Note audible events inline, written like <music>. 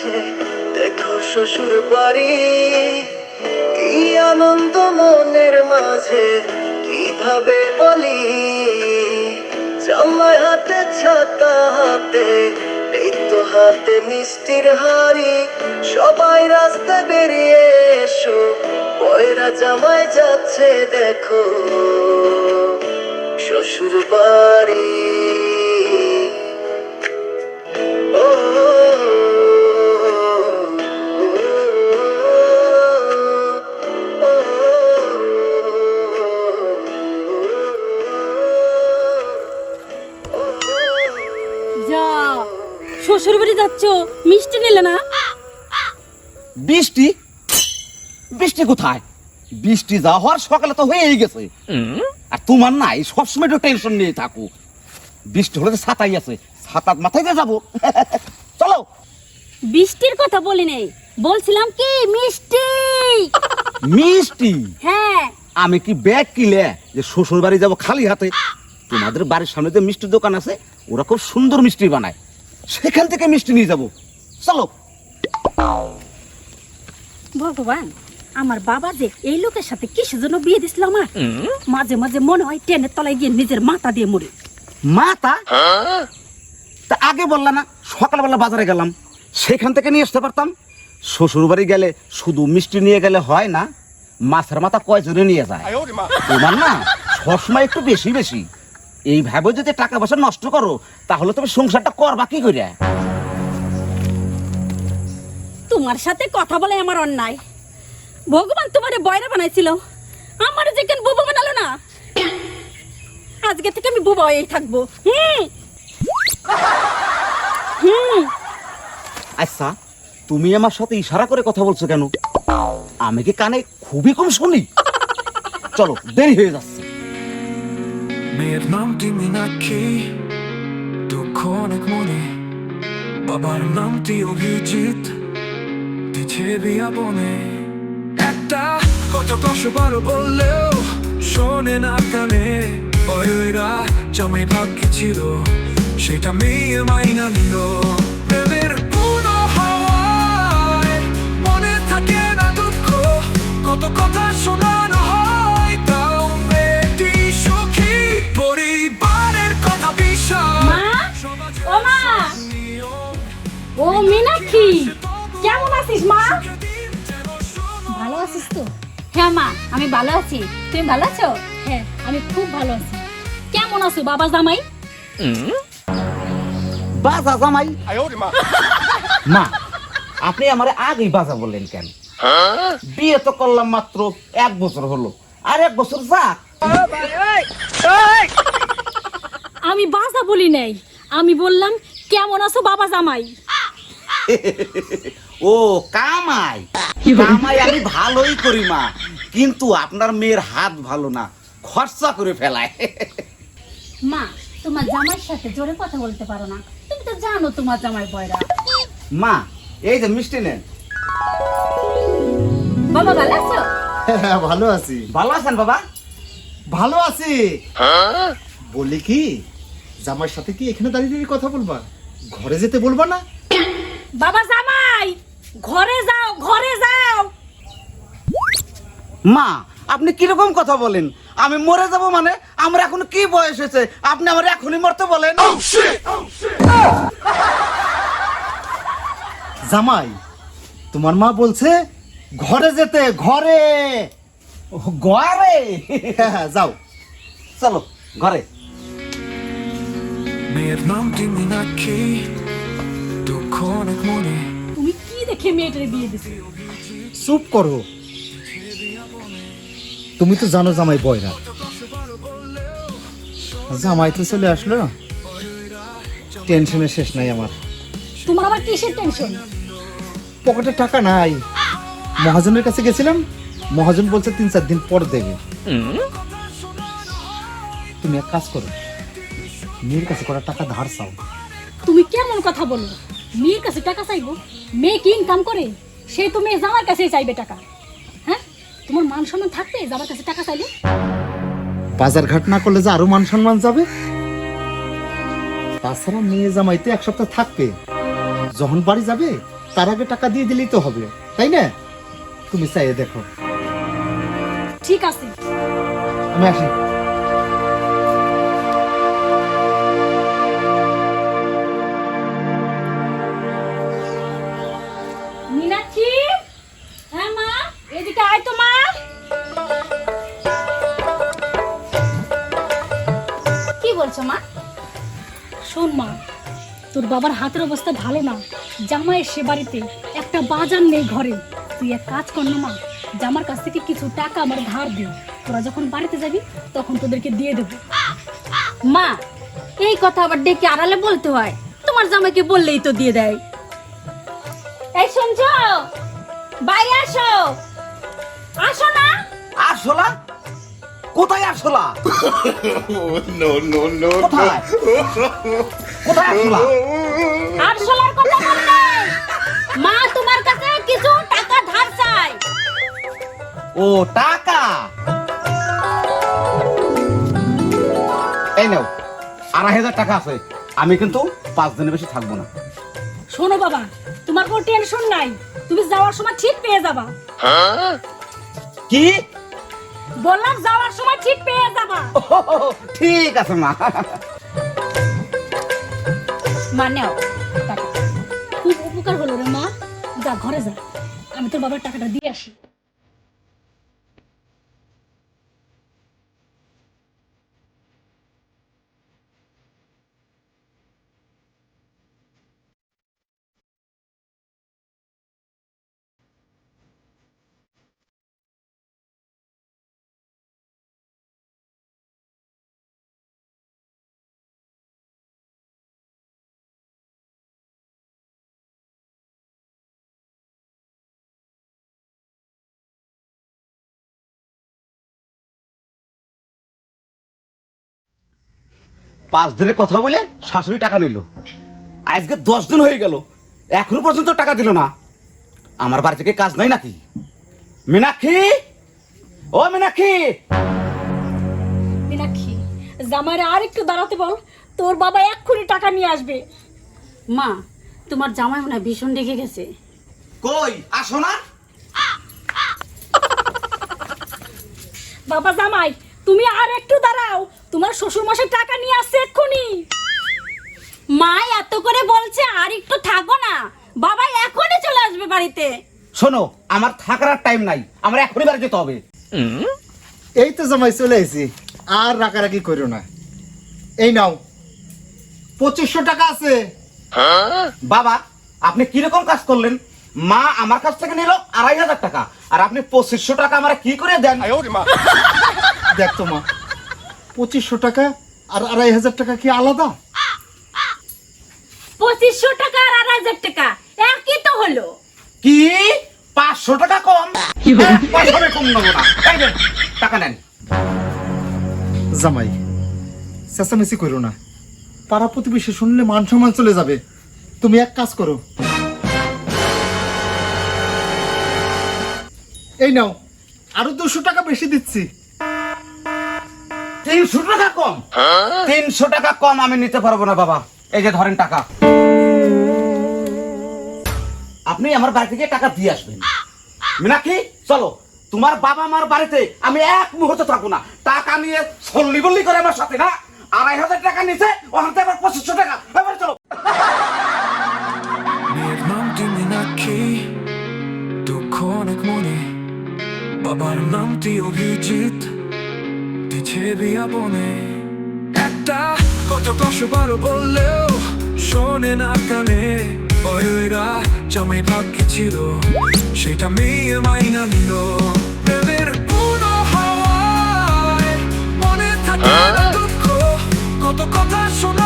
আছে। দেখো শ্বশুর বাড়ি, কি আনন্দ মনের মাঝে, কীভাবে বলি? জামাই হাতে, ছাতা হাতে এই তো হাতে মিষ্টির হাড়ি, সবাই রাস্তা বেরিয়ে এসো বয়রা জামাই যাচ্ছে দেখো। শ্বশুর বাড়ি। ও মিষ্টি নিলে না? বৃষ্টি? বৃষ্টি কোথায়? বৃষ্টি যা হওয়ার সকালে তো হয়েই গেছে। আর তোমার নাই সবসময় একটু টেনশন নিয়ে থাকো। বৃষ্টি হলে ছাতাই আছে ছাতার মাথায় দিয়ে যাব। <laughs> চলো। বৃষ্টির কথা বলি নেই বলছিলাম কি মিষ্টি? মিষ্টি? হ্যাঁ। আমি কি ব্যাগ কিলে যে শ্বশুর বাড়ি যাব খালি হাতে? তোমাদের বাড়ির সামনে যে মিষ্টির দোকান আছে ওরা খুব সুন্দর মিষ্টি বানায়। সেখান থেকে মিষ্টি নিয়ে যাব। চলো। ভগবান আমার বাবা যে এই লোকের সাথে কিসের জন্য বিয়ে দিছিল আমার? মাঝে মাঝে মনে হয় ট্রেনের তলায় গিয়ে নিজের মাথা দিয়ে মরি। মাথা? তা আগে বললা না সকালবেলা বাজারে গেলাম। সেখান থেকে নিয়ে আসতে পারতাম। শ্বশুর বাড়ি গেলে শুধু মিষ্টি নিয়ে গেলে হয় না মাছের মাথা কয়জনে নিয়ে যায়? তোমার না সবসময় একটু বেশি বেশি। এইভাবে যদি টাকা পয়সা নষ্ট করো তাহলে তুমি সংসারটা করবা কি করে? তোমার সাথে কথা বলে আমার অন্যায়। ভগবান তোমারে বয়রা বানাইছিল। আমার যে কেন বুবু বানালো না? আজকে থেকে আমি বুবা হয়েই থাকব। হুম। হুম। আচ্ছা তুমি আমার সাথে ইশারা করে কথা বলছো কেন? আমি কি কানে খুবই কম শুনি? চলো দেরি হয়ে যাচ্ছে। মেয়ের নামটি মীনাক্ষী দুঃখ অনেক মনে বাবার নামটি অভিজিৎ দিছে বিয়া বনে একটা কত দশ বললেও শোনে না কানে বয়রা জমে ভাগ্যে ছিল সেটা মেয়ে মাইনা নিল প্রেমের কোনো হাওয়ায় মনে থাকে না দুঃখ কত কথা শোনানো হয় ও মীনাক্ষী। কেমন আছিস মা? ভালো আছিস তো? হ্যাঁ মা আমি ভালো আছি। তুমি ভালো আছো? হ্যাঁ আমি খুব ভালো আছি। কেমন আছো বাবা জামাই? বাজা জামাই। <laughs> মা আপনি আমার আগেই বাজা বললেন কেন? বিয়ে তো করলাম মাত্র এক বছর হলো। আর এক বছর যাক আমি বাজা বলি নাই। আমি বললাম কেমন আছো বাবা জামাই? <laughs> ও কামাই। কামাই আমি ভালোই করি মা। কিন্তু আপনার মেয়ের হাত ভালো না। খরচা করে ফেলায়। মা তোমার জামাইয়ের সাথে জোরে কথা বলতে পারো না। তুমি তো জানো তোমার জামাই বয়রা। মা এই যে মিষ্টি নেন। বাবা ভালো আছো? হ্যাঁ ভালো আছি। ভালো আছেন বাবা? ভালো আছি। বলি কি জামাইয়ের সাথে কি এখানে দাঁড়িয়ে দাঁড়িয়ে কথা বলবা? ঘরে যেতে বলবা না? বাবা জামাই ঘরে যাও ঘরে যাও। মা আপনি কীরকম কথা বলেন? আমি মরে যাব মানে? আমার এখন কি বয়স হয়েছে? আপনি আমার এখনই মরতে বলেন। জামাই তোমার মা বলছে ঘরে যেতে ঘরে। ঘরে? <laughs> যাও। চলো ঘরে। অনেক মনে তুমি কি দেখে মেয়েটার বিয়ে দিছো? চুপ করো। তুমি তো জানো জামাই বয়রা। জামাই তো চলে আসলো। টেনশনের শেষ নাই আমার। তোমার আবার কিসের টেনশন? পকেটে টাকা নাই। মহাজনের কাছে গেছিলাম। মহাজন বলছে তিন চার দিন পর দেবে। তুমি এক কাজ করো। মেয়ের কাছে কটা টাকা ধার চাও। তুমি কেমন কথা বলো? মেয়ের কাছে টাকা চাইব? মেয়ে কি ইনকাম করে? সে তো মেয়ে জামার কাছে চাইবে টাকা। হ্যাঁ? তোমার মান সম্মান থাকবে? জামার কাছে টাকা চাইলে? বাজার ঘাট না করলে যে আরও মান সম্মান যাবে? তাছাড়া মেয়ে জামাইতে এক সপ্তাহ থাকবে। যখন বাড়ি যাবে তার আগে টাকা দিয়ে দিলেই তো হবে। তাই না? তুমি চাইয়ে দেখো। ঠিক আছে। আমি আসি। মা? শোন মা তোর বাবার হাতের অবস্থা ভালো না। জামাই সে বাড়িতে একটা বাজার নেই ঘরে। তুই এক কাজ কর না মা জামার কাছ থেকে কিছু টাকা আমার ধার দে। তোরা যখন বাড়িতে যাবি তখন তোদেরকে দিয়ে দেবো। মা এই কথা আবার ডেকে আড়ালে বলতে হয়। তোমার জামাইকে বললেই তো দিয়ে দেয়। এই শুনছো? বাইরে আসো। আসো না। আরশোলা কোথায় আরশোলা কোথায়? কোথায় আরশোলা আটশোলার কথা বললে? মা তোমার কাছে কিছু টাকা ধার চাই ও টাকা? এই নাও আড়াই হাজার টাকা আছে। আমি কিন্তু পাঁচ দিনের বেশি থাকব না। শোনো বাবা তোমার কোনো টেনশন নাই। তুমি যাওয়ার সময় ঠিক পেয়ে যাবা। কি? বললাম যাওয়ার সময় ঠিক পেয়ে যাবা। ঠিক আছে মা। মানে খুব উপকার হলো রে মা। যা ঘরে যা। আমি তোর বাবার টাকাটা দিয়ে আসি। পাঁচ দিনের কথা বলে শাশুড়ি টাকা নিল। আজকে দশ দিন হয়ে গেল এখনও পর্যন্ত টাকা দিল না। আমার বাড়ি থেকে কাজ নাই নাকি? মীনাক্ষী? ও মীনাক্ষী! মীনাক্ষী জামাইরে আর একটু দাঁড়াতে বল তোর বাবা এক্ষুনি টাকা নিয়ে আসবে। মা তোমার জামাই মনে হয় ভীষণ রেগে গেছে। কই আসো না। বাবা জামাই তুমি আর একটু দাঁড়াও। তোমার শ্বশুর মশাই টাকা নিয়ে আসছে এক্ষুনি। মা এত করে বলছে আর একটু থাকো না। বাবা এখনই চলে আসবে বাড়িতে। শোনো আমার থাকার আর টাইম নাই। আমার এখনই বাড়ি যেতে হবে। এই তো জামাই চলে এসেছি আর রাগারাগি করো না। এই নাও। পঁচিশশো টাকা আছে। বাবা আপনি কীরকম কাজ করলেন? মা আমার কাছ থেকে নিল আড়াই হাজার টাকা। আর আপনি পঁচিশশো টাকা আমার কি করে দেন? দেখ তো মা পঁচিশশো টাকা আর আড়াই হাজার টাকা কি আলাদা? পঁচিশশো টাকা আর আড়াই হাজার টাকা একই তো হলো। কি? পাঁচশো টাকা কম? পয়সা আমি কম নেব না। টাকা নেন। জামাই চেঁচামেচি করো না। পাড়া প্রতিবেশী শুনলে মান সম্মান চলে যাবে। তুমি এক কাজ করো। এই নাও আরও দুশো টাকা বেশি দিচ্ছি। তিনশো টাকা কম। তিনশো টাকা কম আমি নিতে পারব না, বাবা। এই যে ধরেন টাকা। আপনি আমার বাড়ি থেকে টাকা দিয়ে আসবেন। মিনাক্ষী, চলো। তোমার বাবা মার বাড়িতে আমি এক মুহূর্ত থাকব না। টাকা নিয়ে সল্লি বল্লি করে আমার সাথে, না? আড়াই হাজার টাকা নিছে, ওখান থেকে পঁচিশশো টাকা। এবার চলো। নামটি মীনাক্ষী, দুঃখ আছে বিয়াপনে একটা কত কষ্ট পারো বললেও শোনে না কানে। বয়রা জমে ভাগ্যে ছিল সেটা মেয়ে মাইনা নিল। প্রেমের মনে থাকে হ্যাঁ? কত কথা শোনে